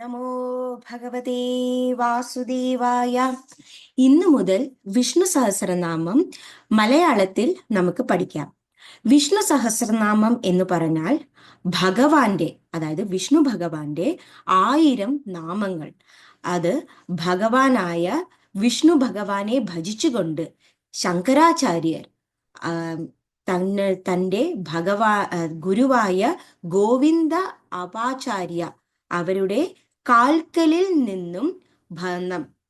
നമോ ഭഗവതേ വാസുദേവായ. ഇന്നു മുതൽ വിഷ്ണു സഹസ്രനാമം മലയാളത്തിൽ നമുക്ക് പഠിക്കാം. വിഷ്ണു സഹസ്രനാമം എന്ന് പറഞ്ഞാൽ ഭഗവാന്റെ അതായത് വിഷ്ണു ഭഗവാന്റെ ആയിരം നാമങ്ങൾ. അത് ഭഗവാനായ വിഷ്ണു ഭഗവാനെ ഭജിച്ചുകൊണ്ട് ശങ്കരാചാര്യർ തന്ന തന്റെ ഭഗവാ ഗുരുവായ ഗോവിന്ദ അപാചാര്യ അവരുടെ കാൽക്കലിൽ നിന്നും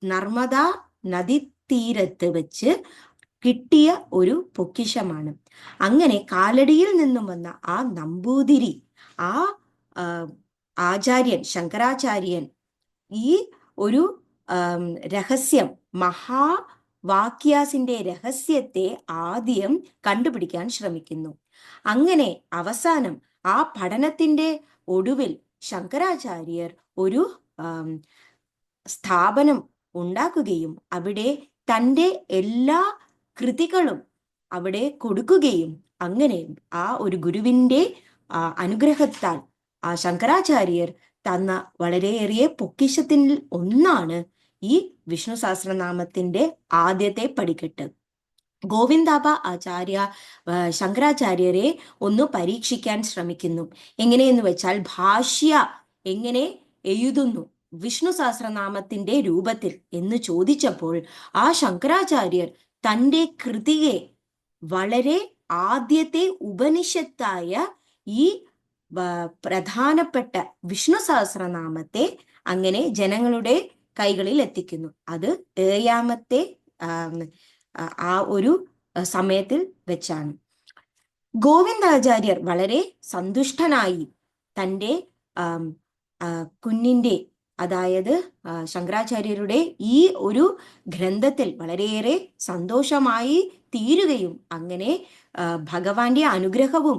നർമ്മദ നദീതീരത്ത് വെച്ച് കിട്ടിയ ഒരു പൊക്കിഷമാണ് അങ്ങനെ കാലടിയിൽ നിന്നും വന്ന ആ നമ്പൂതിരി ആ ആചാര്യൻ ശങ്കരാചാര്യൻ ഈ ഒരു രഹസ്യം മഹാ വാക്യാസിന്റെ രഹസ്യത്തെ ആദ്യം കണ്ടുപിടിക്കാൻ ശ്രമിക്കുന്നു. അങ്ങനെ അവസാനം ആ പഠനത്തിന്റെ ഒടുവിൽ ശങ്കരാചാര്യർ ഒരു സ്ഥാപനം ഉണ്ടാക്കുകയും അവിടെ തന്റെ എല്ലാ കൃതികളും അവിടെ കൊടുക്കുകയും അങ്ങനെ ആ ഒരു ഗുരുവിന്റെ അനുഗ്രഹത്താൽ ആ ശങ്കരാചാര്യർ തന്ന വളരെയേറിയ പൊക്കിശത്തിൽ ഒന്നാണ് ഈ വിഷ്ണു സഹസ്രനാമത്തിന്റെ ആദ്യത്തെ പടിക്കെട്ട്. ഗോവിന്ദാബ ആചാര്യ ശങ്കരാചാര്യരെ ഒന്ന് പരീക്ഷിക്കാൻ ശ്രമിക്കുന്നു. എങ്ങനെയെന്ന് വെച്ചാൽ ഭാഷ്യ എങ്ങനെ എഴുതുന്നു. വിഷ്ണു സഹസ്രനാമത്തിന്റെ രൂപത്തിൽ എന്ന് ചോദിച്ചപ്പോൾ ആ ശങ്കരാചാര്യർ തന്റെ കൃതിയെ വളരെ ആദ്യത്തെ ഉപനിഷത്തായ ഈ പ്രധാനപ്പെട്ട വിഷ്ണു സഹസ്രനാമത്തെ അങ്ങനെ ജനങ്ങളുടെ കൈകളിൽ എത്തിക്കുന്നു. അത് ഏഴാമത്തെ ആ ഒരു സമയത്തിൽ വെച്ചാണ്. ഗോവിന്ദാചാര്യർ വളരെ സന്തുഷ്ടനായി തന്റെ കുഞ്ഞിന്റെ അതായത് ശങ്കരാചാര്യരുടെ ഈ ഒരു ഗ്രന്ഥത്തിൽ വളരെയേറെ സന്തോഷമായി തീരുകയും അങ്ങനെ ഭഗവാന്റെ അനുഗ്രഹവും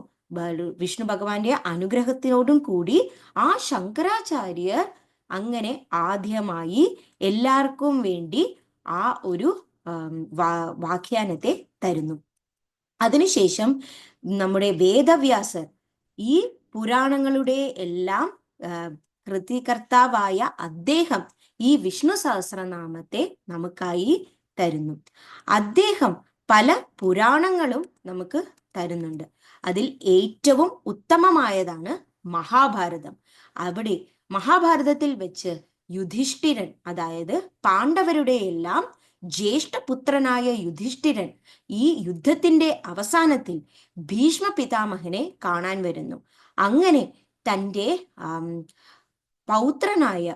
വിഷ്ണു ഭഗവാന്റെ അനുഗ്രഹത്തിനോടും കൂടി ആ ശങ്കരാചാര്യർ അങ്ങനെ ആദ്യമായി എല്ലാവർക്കും വേണ്ടി ആ ഒരു വാഖ്യാനത്തെ തരുന്നു. അതിനുശേഷം നമ്മുടെ വേദവ്യാസർ ഈ പുരാണങ്ങളുടെ എല്ലാം കൃതികർത്താവായ അദ്ദേഹം ഈ വിഷ്ണു സഹസ്രനാമത്തെ നമുക്കായി തരുന്നു. അദ്ദേഹം പല പുരാണങ്ങളും നമുക്ക് തരുന്നുണ്ട്. അതിൽ ഏറ്റവും ഉത്തമമായതാണ് മഹാഭാരതം. അവിടെ മഹാഭാരതത്തിൽ വെച്ച് യുധിഷ്ഠിരൻ അതായത് പാണ്ഡവരുടെ എല്ലാം ജ്യേഷ്ഠപുത്രനായ യുധിഷ്ഠിരൻ ഈ യുദ്ധത്തിന്റെ അവസാനത്തിൽ ഭീഷ്മ പിതാമഹനെ കാണാൻ വരുന്നു. അങ്ങനെ തന്റെ പൗത്രനായ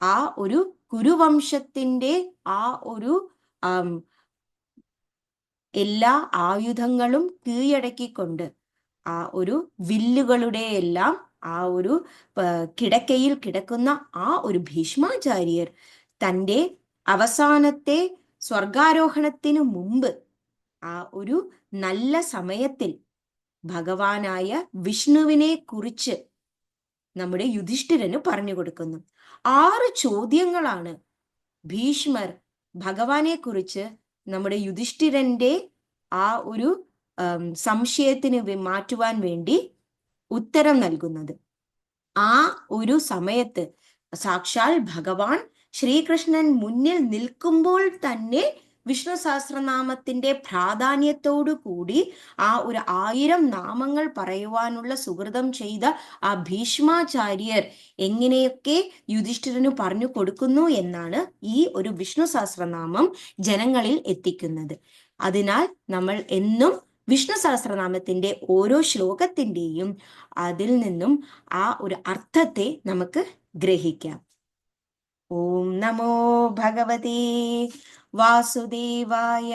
ആ ഒരു കുരുവംശത്തിന്റെ ആ ഒരു എല്ലാ ആയുധങ്ങളും കീഴടക്കിക്കൊണ്ട് ആ ഒരു വില്ലുകളുടെ എല്ലാം ആ ഒരു കിടക്കയിൽ കിടക്കുന്ന ആ ഒരു ഭീഷ്മാചാര്യർ തന്റെ അവസാനത്തെ സ്വർഗാരോഹണത്തിന് മുമ്പ് ആ ഒരു നല്ല സമയത്തിൽ ഭഗവാനായ വിഷ്ണുവിനെ കുറിച്ച് നമ്മുടെ യുധിഷ്ഠിരന് പറഞ്ഞു കൊടുക്കുന്നു. ആറ് ചോദ്യങ്ങളാണ് ഭീഷ്മർ ഭഗവാനെ കുറിച്ച് നമ്മുടെ യുധിഷ്ഠിരന്റെ ആ ഒരു സംശയത്തിന് മാറ്റുവാൻ വേണ്ടി ഉത്തരം നൽകുന്നത്. ആ ഒരു സമയത്ത് സാക്ഷാൽ ഭഗവാൻ ശ്രീകൃഷ്ണൻ മുന്നിൽ നിൽക്കുമ്പോൾ തന്നെ വിഷ്ണു സഹസ്രനാമത്തിന്റെ പ്രാധാന്യത്തോടു കൂടി ആ ഒരു ആയിരം നാമങ്ങൾ പറയുവാനുള്ള സുഹൃതം ചെയ്ത ആ ഭീഷ്മാചാര്യർ എങ്ങനെയൊക്കെ യുധിഷ്ഠിരന് പറഞ്ഞു കൊടുക്കുന്നു എന്നാണ് ഈ ഒരു വിഷ്ണു സഹസ്രനാമം ജനങ്ങളിൽ എത്തിക്കുന്നത്. അതിനാൽ നമ്മൾ എന്നും വിഷ്ണു സഹസ്രനാമത്തിന്റെ ഓരോ ശ്ലോകത്തിന്റെയും അതിൽ നിന്നും ആ ഒരു അർത്ഥത്തെ നമുക്ക് ഗ്രഹിക്കാം. ഓം നമോ ഭഗവതേ वासुदेवाय।